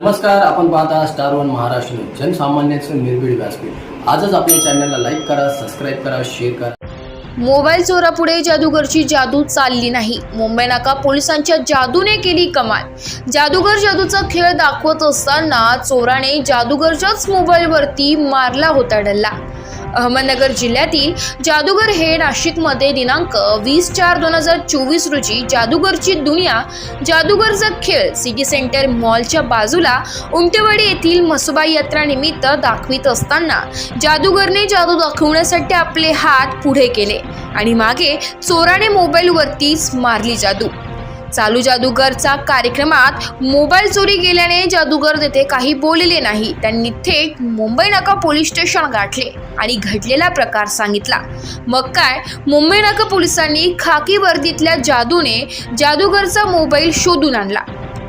नमस्कार आपण पाहता स्टार वन महाराष्ट्र न्यूज जनसामान्यांचं निर्भीड व्यासपीठ. आजच आपल्या चॅनलला लाईक करा सबस्क्राईब करा शेअर करा. मोबाईल चोरापुढे जादूगरची जादू चालली नाही. मुंबई नाका पोलिसांच्या जादूने केली कमाल. जादूगर जादूचा खेळ दाखवत असताना चोराने जादूगरच्याच मोबाईलवरती मारला होता डल्ला. अहमदनगर जिल्ह्यातील जादूगर हे नाशिकमध्ये दिनांक वीस चार दोन हजार चोवीस रोजी जादूगरची दुनिया जादूगरचा खेळ सिटी सेंटर मॉलच्या बाजूला उमटेवाडी येथील मसुबाई यात्रा निमित्त दाखवित असताना जादूगरने जादू दाखवण्यासाठी आपले हात पुढे केले आणि मागे चोराने मोबाईलवरतीच मारली जादू. चालू जादूगरचा कार्यक्रमात मोबाईल चोरी गेल्याने जादूगर तेथे काही बोलले नाही. त्यांनी थेट मुंबई नाका पोलीस स्टेशन गाठले आणि घडलेला प्रकार सांगितला. मग काय? मुंबई नाका पोलिसांनी खाकी वर्दीतल्या जादूने जादूगरचा मोबाईल शोधून आणला.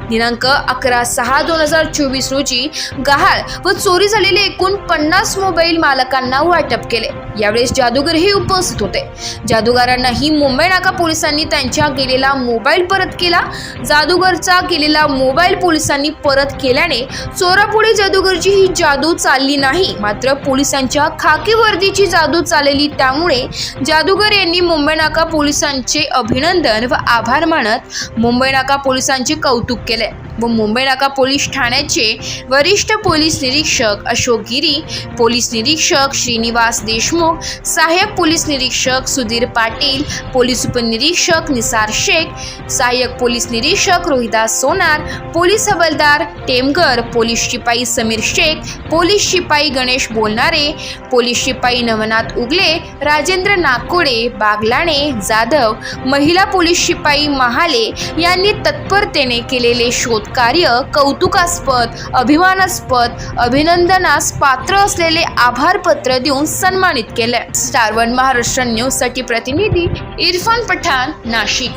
दिनांक अकरा सहा दोन हजार चोवीस रोजी गहाळ व चोरी झालेले एकूण पन्नास मोबाईल मालकांना वाटप केले. यावेळेस जादूगरही उपस्थित होते. जादूगारांनाही मुंबई नाका पोलिसांनी त्यांच्या गेलेला मोबाईल परत केला. जादूगरचा गेलेला मोबाईल पोलिसांनी परत केल्याने चोरापुढे जादूगरची ही जादू चालली नाही. मात्र पोलिसांच्या खाकी वर्दीची जादू चालली त्यामुळे जादूगर यांनी मुंबई नाका पोलिसांचे अभिनंदन व आभार मानत मुंबई नाका पोलिसांचे कौतुक केले. व मुंबई नाका पोलीस ठाण्याचे वरिष्ठ पोलीस निरीक्षक अशोक गिरी पोलीस निरीक्षक श्रीनिवास देशमुख सहाय्यक पोलीस निरीक्षक सुधीर पाटील पोलीस उपनिरीक्षक निसार शेख सहाय्यक पोलीस निरीक्षक रोहिदास सोनार पोलीस हवालदार टेमगर पोलीस शिपाई समीर शेख पोलीस शिपाई गणेश बोलणारे पोलीस शिपाई नवनाथ उगले राजेंद्र नाकोडे बागलाणे जाधव महिला पोलीस शिपाई महाले यांनी तत्परतेने केलेले शोध कार्य कौतुकास्पद अभिमानास्पद अभिनंदनास पात्र असलेले आभार पत्र देऊन सन्मानित केले स्टार वन महाराष्ट्र न्यूजसाठी प्रतिनिधी इरफान पठाण नाशिक.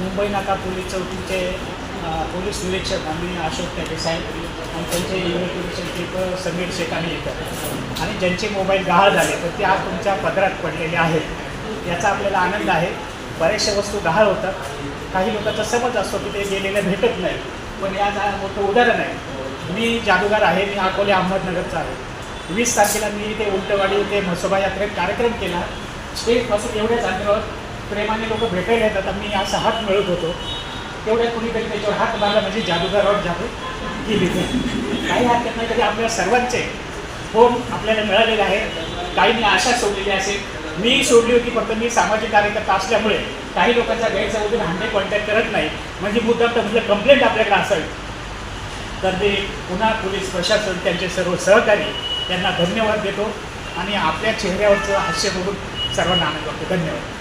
मुंबई नाका पोलीस चौकीचे पोलीस निरीक्षक आम्ही अशोक त्याचे साहेब आणि त्यांचे युनिट चीफ समीर शेख आणि इतर आणि ज्यांचे मोबाईल गहाळ झाले तर ते आज तुमच्या पदरात पडलेले आहेत. याचा आपल्याला आनंद आहे. बऱ्याचशा वस्तू गहाळ होतात. काही लोकांचा समज असतो की ते गेलेले भेटत नाही. पण या मोठं उदाहरण आहे. मी जादूगार आहे मी अकोले अहमदनगरचा आहे. वीस तारखेला मी ते उलटवाडी ते म्हसोबा यात्रेत कार्यक्रम केला. स्टेजपासून एवढ्याच अंतरावर प्रेमाने लोक भेटायला येतात मी असा हात मिळत होतो. तेवढ्या कुणीतरी त्याच्यावर हात मारला म्हणजे जादूगारावर जादू केली काही हरकत नाही तरी आपल्या सर्वांचे फोन आपल्याला मिळालेले आहेत. काहींनी आशा सोडलेली असेल. मी सोडली होती फक्त मी सामाजिक कार्यकर्ता असल्यामुळे. काही लोकांचा गैरसमजून हंडे कॉन्टॅक्ट करत नाही. म्हणजे मुद्दा तर म्हणजे कंप्लेंट आपल्याकडे असावी. तर ते पुन्हा पोलीस प्रशासन त्यांचे सर्व सहकारी त्यांना धन्यवाद देतो आणि आपल्या चेहऱ्यावरचं हास्य बघून सर्वांना आनंद वाटतो धन्यवाद.